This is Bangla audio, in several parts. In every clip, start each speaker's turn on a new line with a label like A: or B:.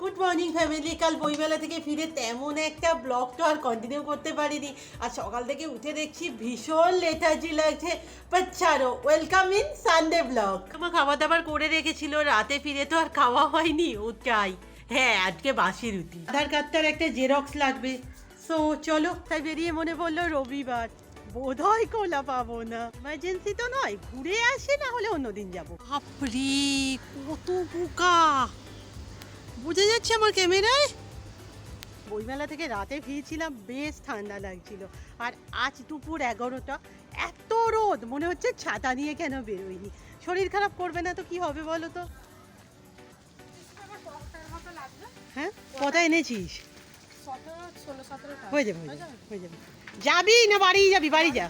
A: Good morning family. কাল বইমেলা থেকে ফিরে তেমন একটা ব্লগ তো আর কন্টিনিউ করতে পারিনি। আর সকাল থেকে উঠে দেখছি ভীষণ লেথার্জি লাগছে। But welcome in Sunday blog আমার খাবার দাবার করে রেখেছিল, রাতে ফিরে তো আর খাওয়া হয়নি ওটাই হ্যাঁ আজকে বাসি রুটি। আধার কার্ডটার একটা জেরক্স লাগবে। সো চলো, তাই বেরিয়ে মনে পড়ল রবিবার। বোধ হয় কোলা পাবো না। ইমার্জেন্সি তো নয়, ঘুরে আসি, না হলে অন্যদিন যাব। বাপরে, কত পোকা বোঝা যাচ্ছে আমার ক্যামেরায়? বইমেলা থেকে রাতে ফিরছিলাম বেশ ঠান্ডা লাগছিল। আর আজ দুপুর এগারোটা এত রোদ! মনে হচ্ছে ছাতা নিয়ে কেন বেরোয়নি শরীর খারাপ করবে না তো কি হবে বলো তো? হ্যাঁ? কটা এনেছিস? হয়ে যাবে হয়ে যাবে? হয়ে যাবে। যাবি না বাড়ি যাবি? বাড়ি যা।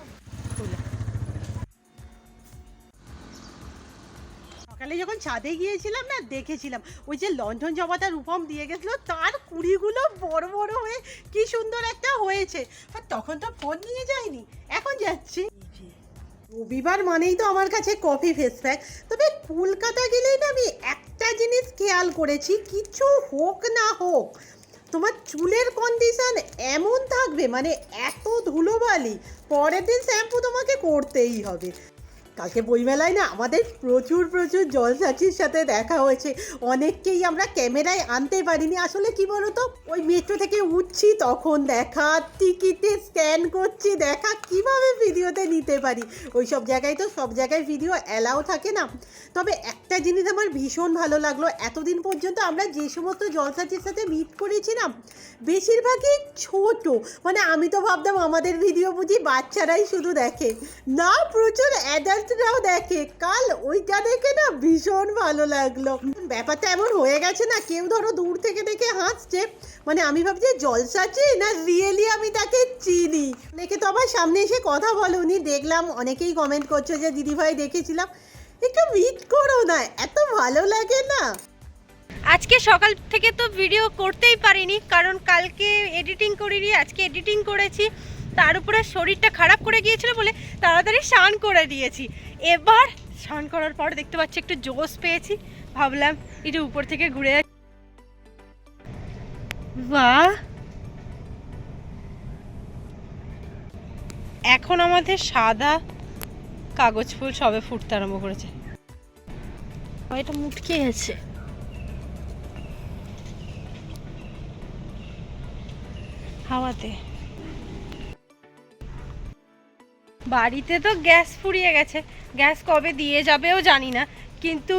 A: সকালে যখন ছাদে গিয়েছিলাম না, দেখেছিলাম। ওই যে লন্ঠন জবাটা রূপম দিয়ে গেছিল, তার কুড়িগুলো বড় বড় হয়ে কি সুন্দর একটা হয়েছে। আর তখন তো ফোন নিয়ে যায়নি, এখন যাচ্ছি। রবিবার মানেই তো আমার কাছে কফি ফেস প্যাক তবে কলকাতা গেলেই না আমি একটা জিনিস খেয়াল করেছি, কিছু হোক না হোক, তোমার চুলের কন্ডিশন এমন থাকবে মানে এত ধুলোবালি, পরের দিন শ্যাম্পু তোমাকে করতেই হবে। কালকে বইমেলায় না আমাদের প্রচুর প্রচুর জলসাচির সাথে দেখা হয়েছে। অনেককেই আমরা ক্যামেরায় আনতে পারিনি। আসলে কি বলতো? ওই মেট্রো থেকে উঠছি, তখন দেখা, টিকিটে স্ক্যান করছি, দেখা কীভাবে ভিডিওতে নিতে পারি? ওই সব জায়গায় তো সব জায়গায় ভিডিও অ্যালাও থাকে না। তবে একটা জিনিস আমার ভীষণ ভালো লাগল, এতদিন পর্যন্ত আমরা যে সমস্ত জলসাচির সাথে মিট করেছিলাম বেশিরভাগই ছোট। মানে আমি তো ভাবতাম আমাদের ভিডিও বুঝি বাচ্চারাই শুধু দেখে। না, প্রচুর অ্যাডাল্টরাও দেখে, কাল ওইটা দেখে না ভীষণ ভালো লাগল। ব্যাপারটা এমন হয়ে গেছে না, কেউ ধরো দূর থেকে দেখে হাসছে মানে আমি ভাবছি জলসাচি না রিয়েলি আমি তাকে চিনি? দেখে তো আবার সামনে এসে কথা বলো উনি দেখলাম অনেকেই কমেন্ট করছ যে দিদিভাই দেখেছিলাম। একটু মিট করো না, এত ভালো লাগে না।
B: আজকে সকাল থেকে তো ভিডিও করতেই পারিনি, কারণ কালকে এডিটিং করিনি, আজকে এডিটিং করেছি। তার উপরে শরীরটা খারাপ করে গিয়েছিল বলে তাড়াতাড়ি স্নান করে দিয়েছি। এবার স্নান করার পর দেখতে পাচ্ছি একটু জোশ পেয়েছি। ভাবলাম একটু উপর থেকে ঘুরে। বাহ! এখন আমাদের সাদা কাগজ ফুল সবে ফুটতে আরম্ভ করেছে। এটা মুটকে আছে। হাওয়াতে। বাড়িতে তো গ্যাস ফুরিয়ে গেছে। গ্যাস কবে দিয়ে যাবেও জানি না, কিন্তু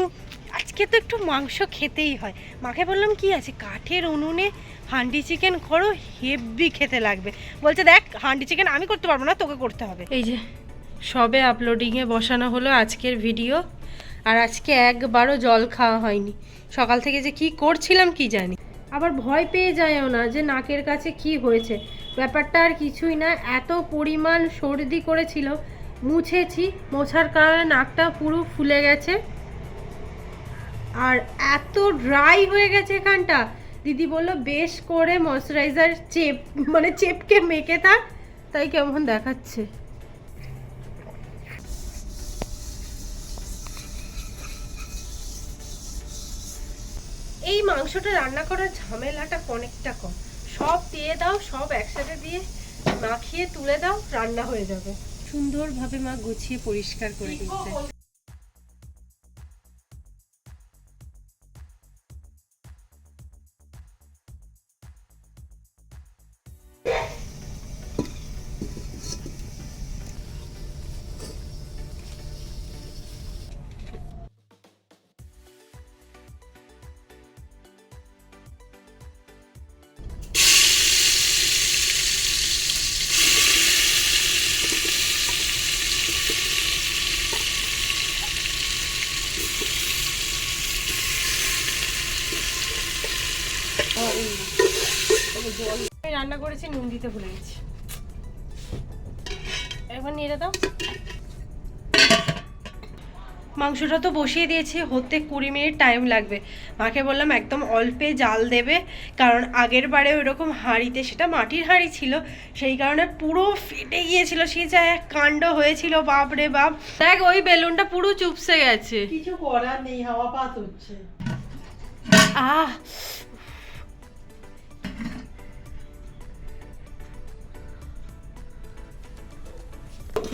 B: আজকে তো একটু মাংস খেতেই হয়। মাকে বললাম, কি আছে? কাঠের উনুনে হান্ডি চিকেন করো হেভি খেতে লাগবে। বলছে, দেখ, হান্ডি চিকেন আমি করতে পারব না, তোকে করতে হবে। এই যে, সবে আপলোডিংয়ে বসানো হলো আজকের ভিডিও আর আজকে একবারও জল খাওয়া হয়নি। সকাল থেকে যে কি করছিলাম কি জানি। আবার ভয় পেয়ে যায়ও না যে নাকের কাছে কি হয়েছে। ব্যাপারটা আর কিছুই না, এত পরিমাণ সর্দি করেছিল, মুছেছি, মোছার কারণে নাকটা পুরো ফুলে গেছে। আর এত ড্রাই হয়ে গেছে এখানটা। দিদি বলল, বেশ করে ময়শ্চারাইজার চেপ মানে চেপকে মেখে থাক, তাই কেমন দেখাচ্ছে। এই মাংসটা রান্না করার ঝামেলাটা অনেকটা কম। সব দিয়ে দাও সব একসাথে দিয়ে মাখিয়ে তুলে দাও রান্না হয়ে যাবে। সুন্দরভাবে মা গুছিয়ে পরিষ্কার করে দিচ্ছে। রান্না করেছি নুন দিতে ভুলে গেছি। একবার নিয়ে দাও মাংসটা তো বসিয়ে দিয়েছি হতে কুড়ি মিনিট টাইম লাগবে। মাকে বললাম একদম অল্পে জাল দেবে। কারণ আগের বারে ওইরকম হাঁড়িতে সেটা মাটির হাঁড়ি ছিল সেই কারণে পুরো ফেটে গিয়েছিল। সে যা এক কাণ্ড হয়েছিল বাপ রে বাপ। দেখ ওই বেলুনটা পুরো চুপসে গেছে।
A: কিছু করার নেই হাওয়া পাত হচ্ছে।
B: আহ!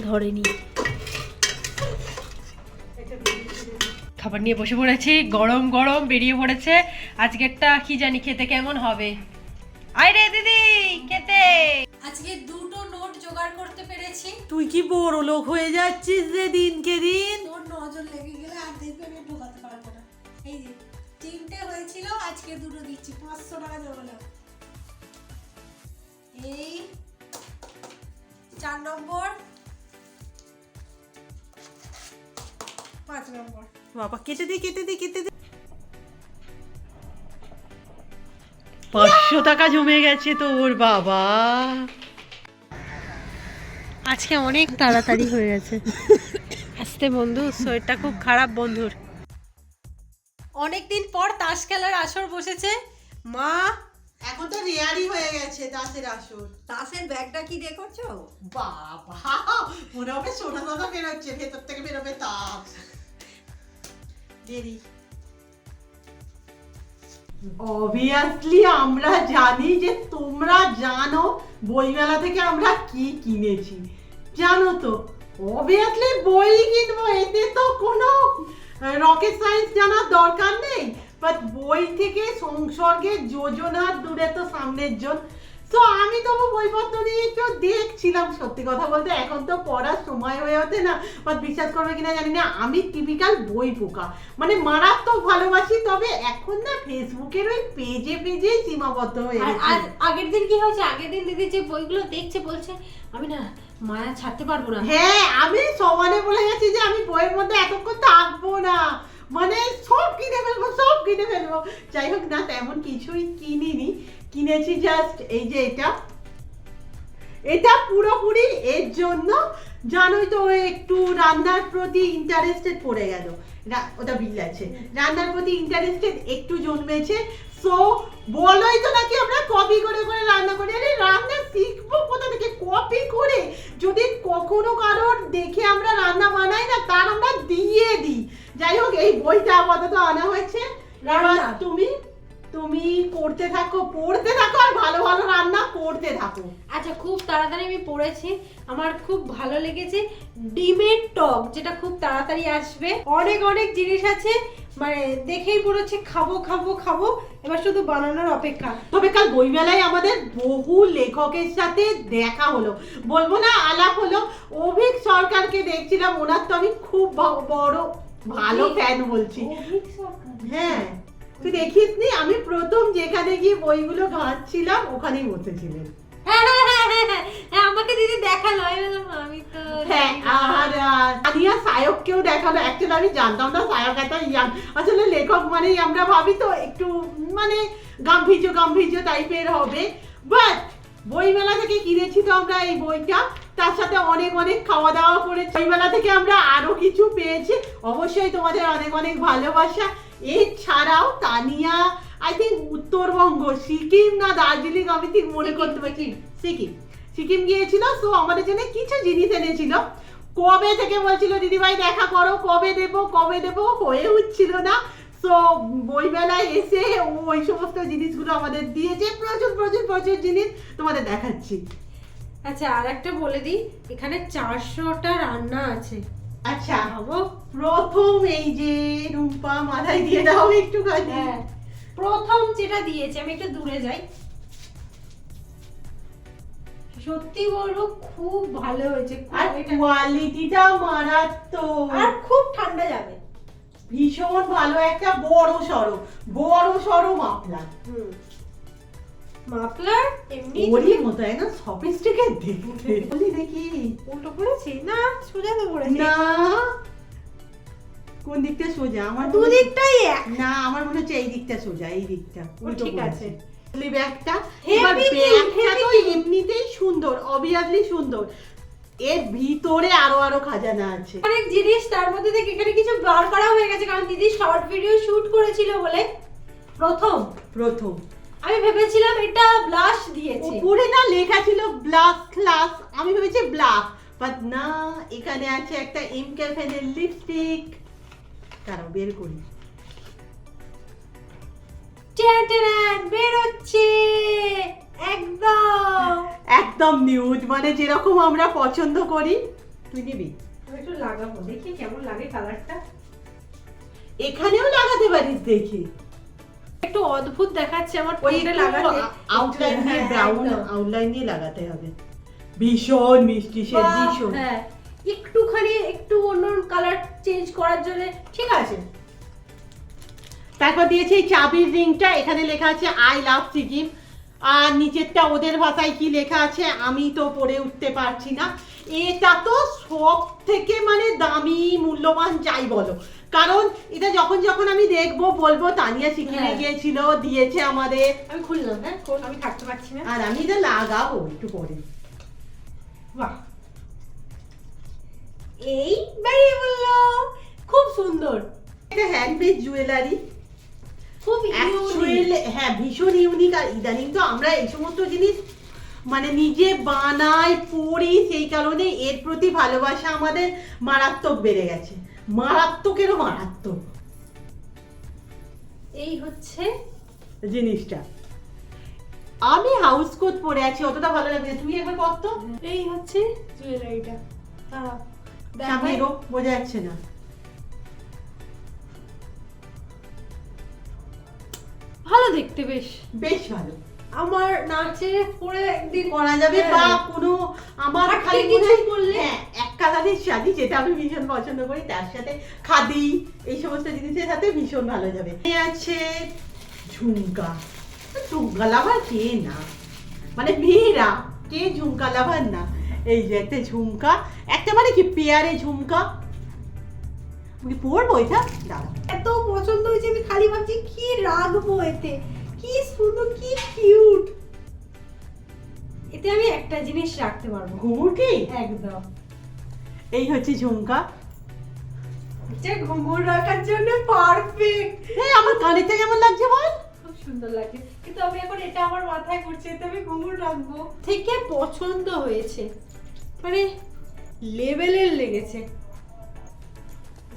B: ধরেনি। খাবার নিয়ে বসে পড়েছি গরম গরম বেরিয়ে পড়েছে। আজকেরটা কি জানি খেতে কেমন হবে? আয় রে দিদি খেতে। আজকে দুটো নোট জোগাড় করতে পেরেছি।
A: তুই কি বড় লোক হয়ে যাচ্ছিস রে দিনকে দিন?
B: তোর নজর লেগে গেলে আর দেখবে আমি ঢোকাতে পারব না। এই যে তিনটে হয়েছিল আজকে দুটো দিচ্ছি পাঁচশো টাকা জমালাম এই চার নম্বর। পাঁচ নম্বর।
A: বাবা কেটে দে কেটে দে কেটে দে। পাঁচশো টাকা জমে গেছে তোর বাবা।
B: আজকে অনেক তাড়াতাড়ি হয়ে গেছে। আসতে বন্ধু শরীরটা খুব খারাপ বন্ধুর। অনেকদিন পর তাস খেলার আসর বসেছে। মা!
A: এখন তো রেয়ারই হয়ে গেছে দাসের আসর।
C: তাসের ব্যাগটা কি দেখছ
A: বাবা মনে হবে সোনা দাদা বেরোচ্ছে ভেতর থেকে বেরোবে তাস। অবভিয়াসলি আমরা জানি যে তোমরা জানো বইমেলা থেকে আমরা কি কিনেছি। জানো তো? অবভিয়াসলি বই কিনবো, এতে তো কোনো রকেট সায়েন্স জানার দরকার নেই। বাট বই থেকে সংসর্গের যোজনার দূরে তো সামনের জন। তো আমি তবু বইপত্র নিয়ে একটু দেখছিলাম সত্যি কথা বলতে। এখন তো পড়ার সময় হয়ে ওঠে না বাট বিশ্বাস করবে কিনা জানি না। আমি টিপিক্যাল বই পোকা। মানে মারাত্মক ভালোবাসি তবে এখন না ফেসবুকের ওই পেজে পেজেই সীমাবদ্ধ হয়ে
B: আর আগের দিন কি হয়েছে? আগের দিন দিদি যে বইগুলো দেখছে বলছে আমি না মায়া ছাড়তে পারব না।
A: হ্যাঁ আমি সমানে বলে গেছি যে আমি বইয়ের মধ্যে এতক্ষণ থাকব না। মানে সব কিনে ফেলব সব কিনে ফেলব। যাই হোক না তেমন কিছুই কিনিনি। কিনেছি জাস্ট এই যে এটা। এটা পুরোপুরি এর জন্য জানোই তো একটু রান্নার প্রতি ইন্টারেস্টেড পড়ে গেল। ওটা বিল আছে। রান্নার প্রতি ইন্টারেস্টেড একটু জন্মেছে। সো বলোই তো নাকি আমরা কপি করে করে রান্না করি। আরে রান্না শিখব কোথা থেকে? কপি করে যদি কখনো কারোর দেখে আমরা রান্না বানাই না তার আমরা দিয়ে দিই। যাই হোক এই বইটা আপাতত আনা হয়েছে। তুমি তুমি পড়তে থাকো পড়তে থাকো আর ভালো ভালো রান্না করতে থাকো।
B: আচ্ছা খুব তাড়াতাড়ি আমি পড়েছি। আমার খুব ভালো লেগেছে। ডিমের টক যেটা খুব তাড়াতাড়ি আসবে। অনেক অনেক জিনিস আছে মানে দেখেই মনে হচ্ছে খাব খাব খাব। এবার শুধু বানানোর অপেক্ষা।
A: তবে কাল বইমেলায় আমাদের বহু লেখকের সাথে দেখা হলো। বলব না আলাপ হলো। অভিক সরকারকে দেখছিলাম ওনার তো আমি খুব বড় ভালো? ফ্যান বলছি। হ্যাঁ। তুই দেখিস নি আমি প্রথম যেখানে গিয়ে বইগুলো ঘাঁটছিলাম ওখানেই বসেছিলেন
B: হ্যাঁ হ্যাঁ আমাকে দিদি দেখাল আমি তো
A: আর আহ, সায়ককেও দেখাল। অ্যাকচুয়ালি আমি জানতাম না সায়ক এত ইয়াং। আসলে লেখক মানেই আমরা ভাবি তো একটু মানে গাম্ভীর্য গাম্ভীর্য টাইপের হবে। বাট বইমেলা থেকে কিনেছি তো আমরা এই বইটা। তার সাথে অনেক অনেক খাওয়া দাওয়া করেছি। বইমেলা থেকে আমরা আরও কিছু পেয়েছি। অবশ্যই তোমাদের অনেক অনেক ভালোবাসা। এছাড়াও তানিয়া আই থিঙ্ক উত্তরবঙ্গ সিকিম না দার্জিলিং আমি ঠিক মনে করতে পারছি সিকিম। সিকিম গিয়েছিল তো আমাদের জন্য কিছু জিনিস এনেছিল। কবে থেকে বলছিল দিদিভাই দেখা করো কবে দেবো কবে দেবো? হয়ে উঠছিল না। তো বইমেলায় এসে ও ওই সমস্ত জিনিসগুলো আমাদের দিয়েছে। প্রচুর প্রচুর প্রচুর জিনিস তোমাদের দেখাচ্ছি।
B: আচ্ছা আর একটা বলে দিই এখানে চারশোটা রান্না আছে।
A: আচ্ছা প্রথম এই যে রুম্পা মাথায় দিয়ে দাও একটুখানি।
B: হ্যাঁ প্রথম যেটা দিয়েছে আমি একটু দূরে যাই। সত্যি বলব খুব ভালো হয়েছে।
A: আর কোয়ালিটিটা মারাত্মক।
B: আর খুব ঠান্ডা যাবে।
A: ভীষণ ভালো একটা বড় সড়ো বড় সড়ো মাপলার
B: হুম। মাফলার এমনি
A: ওরই মতো সফিস্টিকেট দেখতে বলি দেখি
B: উল্টো না সোজা তো
A: না। কোন দিকটা সোজা? আমার মনে-
B: দুদিকটাই এক।
A: না আমার মনে হচ্ছে এই দিকটা সোজা এই দিকটা। উল্টো
B: ঠিক আছে।
A: ব্যাগটা এবার ব্যাগটা তো এমনিতেই সুন্দর অবভিয়াসলি সুন্দর। এর ভিতরে আরও আরও খাজানা আছে।
B: অনেক জিনিস তার মধ্যে থেকে এখানে কিছু বার করা হয়ে গেছে কারণ দিদি শর্ট ভিডিও শুট করেছিল বলে। প্রথম।
A: প্রথম।
B: আমি ভেবেছিলাম এটা ব্লাশ দিয়েছে।
A: উপরে না লেখা ছিল ব্লাক ক্লাস আমি ভেবেছি ব্লাক বাট না এখানে আছে একটা এম ক্যাফেনের লিপস্টিক তারাও বের করি।
B: বেরোচ্ছে। একদম।
A: একদম নিউড মানে যেরকম আমরা পছন্দ করি। তুই নিবি?
B: একটু লাগাবো দেখি কেমন লাগে কালারটা
A: এখানেও লাগাতে পারিস দেখি।
B: একটু অদ্ভুত দেখাচ্ছে আমার লাগাতে
A: আউটলাইন দিয়ে
B: হ্যাঁ,
A: ব্রাউন আউটলাইন দিয়ে লাগাতে হবে। ভীষণ মিষ্টি সে ভীষণ।
B: হ্যাঁ। একটুখানি একটু অন্য কালার চেঞ্জ করার জন্য ঠিক আছে।
A: তারপর দিয়েছে এই চাবির রিংটা এখানে লেখা আছে আই লাভ সিকিম আর নিচেরটা ওদের ভাষায় কি লেখা আছে আমি তো পড়ে উঠতে পারছি না। এটা তো সব থেকে মানে দামি মূল্যবান যাই বলো। কারণ এটা যখন যখন আমি দেখব বলব তানিয়া সিকিমে
B: হ্যাঁ।
A: গিয়েছিল দিয়েছে আমাদের।
B: আমি খুললাম হ্যাঁ আমি থাকতে পারছি না।
A: আর আমি এটা লাগাবো একটু পরে।
B: বাহ। এই বেরিয়ে বলল খুব সুন্দর।
A: এটা হ্যান্ডমেড জুয়েলারি
B: খুব
A: হ্যাঁ ভীষণ ইউনিক আর ইদানিং তো আমরা এই সমস্ত জিনিস মানে নিজে বানাই পড়ি সেই কারণে এর প্রতি ভালোবাসা আমাদের মারাত্মক বেড়ে গেছে। মারাত্মকেরও মারাত্মক।
B: এই হচ্ছে
A: জিনিসটা। আমি হাউস কোট পরে আছি অতটা ভালো লাগছে না। তুমি একবার কর তো
B: এই হচ্ছে জুয়েলারিটা।
A: এগো, বোঝা যাচ্ছে না।
B: ভালো দেখতে বেশ।
A: বেশ ভালো।
B: আমার নাচে পরে একদিন
A: করা যাবে বা
B: হ্যাঁ।
A: কোনো আমার খালি
B: কিছু
A: মনে কালারের শাড়ি যেটা আমি ভীষণ পছন্দ করি তার সাথে খাদি এই সমস্ত জিনিসের সাথে ভীষণ ভালো যাবে। আছে ঝুমকা। ঝুমকা লাভার কে না? মানে মেয়েরা কে ঝুমকা লাভার না? এই যে একটা ঝুমকা একটা মানে কি পেয়ারে ঝুমকা? আমি পরবো এটা? দাঁড়া
B: এত পছন্দ হয়েছে আমি খালি ভাবছি কি রাখব এতে? কি সুন্দর কি কিউট এতে আমি একটা জিনিস রাখতে পারব।
A: ঘুমুর কি
B: একদম।
A: এই হচ্ছে ঝুমকা।
B: যে ঘুঙুর রাখার জন্য পারফেক্ট
A: হ্যাঁ আমার কানেরটা কেমন লাগছে বল?
B: খুব সুন্দর লাগে কিন্তু আমি এখন এটা আমার মাথায় এতে আমি ঘুঙুর রাখব। থেকে পছন্দ হয়েছে। মানে লেভেলের লেগেছে।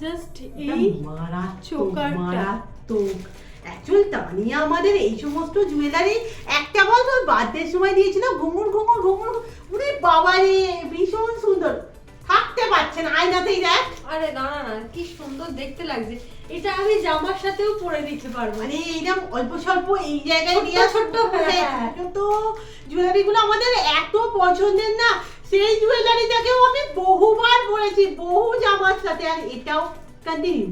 B: জাস্ট এই
A: মারাত্মক
B: চোকারটা।
A: মারাত্মক। অ্যাকচুয়াল তানিয়া আমাদের এই সমস্ত জুয়েলারি একটা বল তোর বার্থডের সময় দিয়েছিল ঘুঙুর ঘুঙুর ঘুঙুর। উরে বাবা রে ভীষণ সুন্দর। থাকতে পারছেন আয়নাতেই দেখ।
B: আরে দাঁড়া না কি সুন্দর দেখতে লাগছে। এটা আমি জামার সাথেও পরে দিতে পারব।
A: মানে এইরকম অল্প স্বল্প এই জায়গায় দিয়ে
B: ছোট্ট, হ্যাঁ।
A: তো জুয়েলারি গুলো আমাদের এত পছন্দের না সেই জুয়েলারিটাকেও আমি বহুবার পরেছি বহু জামার সাথে আর এটাও কন্টিনিউ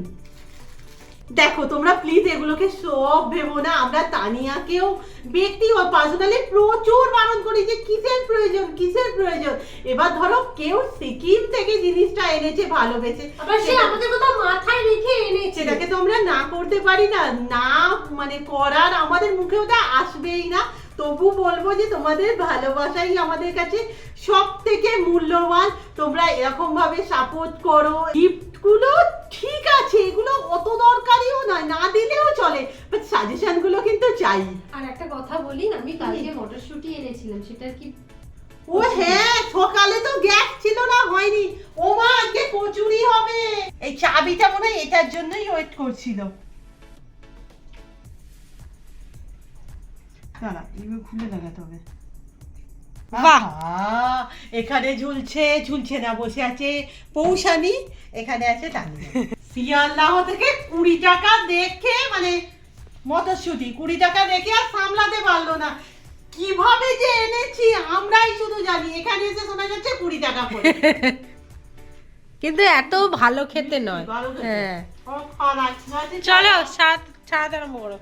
A: দেখো তোমরা প্লিজ এগুলোকে সব ভেবো না। আমরা তানিয়াকেও ব্যক্তি ও পার্সোনালি প্রচুর বারণ করি যে কিসের প্রয়োজন কিসের প্রয়োজন? এবার ধরো কেউ সিকিম থেকে জিনিসটা এনেছে ভালোবেসে
B: আবার সে আমাদের কথা মাথায় রেখে এনেছে।
A: সেটাকে তো আমরা না করতে পারি না। না মানে করার আমাদের মুখে ওটা আসবেই না। তবু বলব যে তোমাদের ভালোবাসাই আমাদের কাছে সব থেকে মূল্যবান। তোমরা এরকম ভাবে সাপোর্ট করো। গিফট গুলো ঠিক আছে এগুলো অত দরকারিও নয় না দিলেও চলে বাট সাজেশনগুলো কিন্তু চাই।
B: আর একটা কথা বলি আমি কালকে মটরশুঁটি এনেছিলাম সেটা কি
A: ও হ্যাঁ সকালে তো গ্যাস ছিল না হয়নি। ও মা আজকে কচুরি হবে। এই চাবিটা মনে হয় এটার জন্যই ওয়েট করছিল। দাঁড়া এগুলো খুলে লাগাতে হবে।
B: বাহ।
A: এখানে ঝুলছে ঝুলছে না বসে আছে পৌষানি এখানে আছে তানিয়া শিয়ালদাহ থেকে কুড়ি টাকা দেখে মানে মটরশুটি কুড়ি টাকা দেখে আর সামলাতে পারল না। কীভাবে যে এনেছি আমরাই শুধু জানি। এখানে এসে শোনা যাচ্ছে কুড়ি টাকা করে।
B: কিন্তু এত ভালো খেতে নয়। হ্যাঁ। চলো স্বাদ স্বাদ আরম্ভ করো।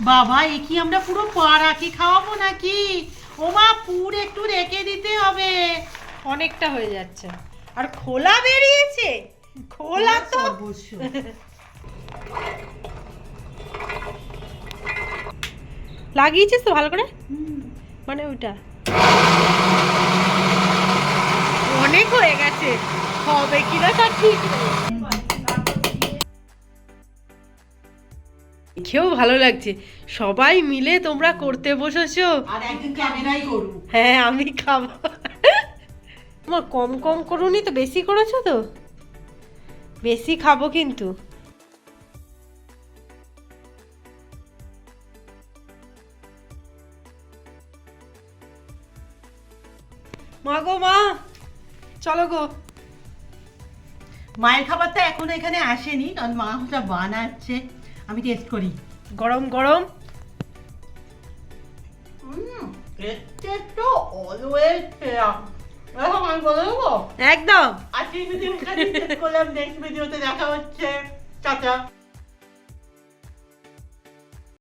A: বাবা এ কি আমরা পুরো পাড়াকে খাওয়াবো নাকি? ওমা পুর একটু রেখে দিতে হবে।
B: অনেকটা হয়ে যাচ্ছে। আর খোলা বেরিয়েছে। খোলা তো। লাগিয়েছিস তো ভালো করে? মানে ওইটা। অনেক হয়ে গেছে। হবে কিনা তা ঠিক নেই। দেখেও ভালো লাগছে। সবাই মিলে তোমরা করতে বসেছো।
A: আর একদিন ক্যামেরাই করব।
B: হ্যাঁ আমি খাব। মা কম কম করুনি তো বেশি করেছ তো? বেশি খাব কিন্তু। মা গো মা চলো গো।
A: মায়ের খাবারটা এখন এখানে আসেনি কারণ মা বানাচ্ছে। আমি টেস্ট করি।
B: গরম গরম।
A: অলওয়েজ এখন আমি বলে দেবো?
B: একদম।
A: আজকে ভিডিও করলাম। নেক্সট ভিডিওতে দেখা হচ্ছে। টাটা